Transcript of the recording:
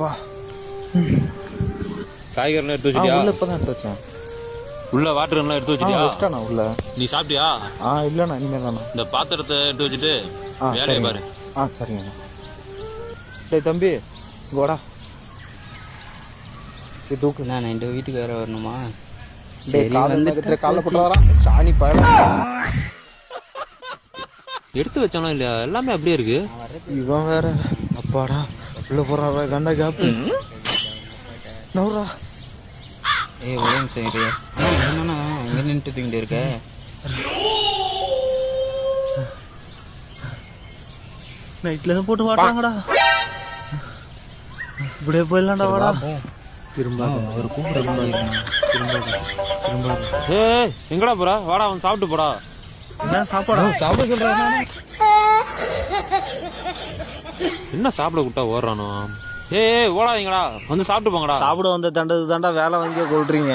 வா. காய்கறிலாம் எடுத்து வச்சிட்டியா? உள்ள இப்பதான் எடுத்து வச்சேன். உள்ள வாட்டர் எல்லாம் எடுத்து வச்சிட்டியா? வச்சிட்டாண்ணா உள்ள. நீ சாப்பிட்டியா? ஆ இல்லண்ணா இனிமேல் தாண்ணா இந்த பாத்திரத்தை எடுத்து வச்சுட்டு வேலையை பாரு. ஆ சரிங்கண்ணா டேய் தம்பி வாடா. இது தூக்கு. நான் இந்த வீட்டுக்கு வேற வரணுமா? சரி வந்துட்டு காலை போட்டு சாணி பயல எடுத்து வச்சானா இல்லையா? எல்லாமே அப்படியே இருக்கு. இவன் வேற. அப்பாடா. உள்ள போறாரா கண்டா கேப்பு. நவுறா. ஏய் ஒரே நிமிஷம் இரு. என்னண்ணா இங்கே நின்றுட்டு தூங்கிட்டு இருக்க? நைட்ல தான் போட்டு வாட்டாங்கடா இப்படியே போயிடலாம்டா வாடா. திரும்ப ஒரு கூப்பிட. திரும்ப திரும்ப. ஏய் எங்கடா போற? வாடா அவன் சாப்பிட்டு போடா. என்ன சாப்பாடா? சாப்பிட சொல்றேன். என்ன சாப்பிட கூட்டா ஓடுறானோ? ஏ ஓடாதீங்களா வந்து சாப்பிட்டு போங்கடா. சாப்பிட வந்த தண்டது தாண்டா வேலை வாங்கி கொள்றீங்க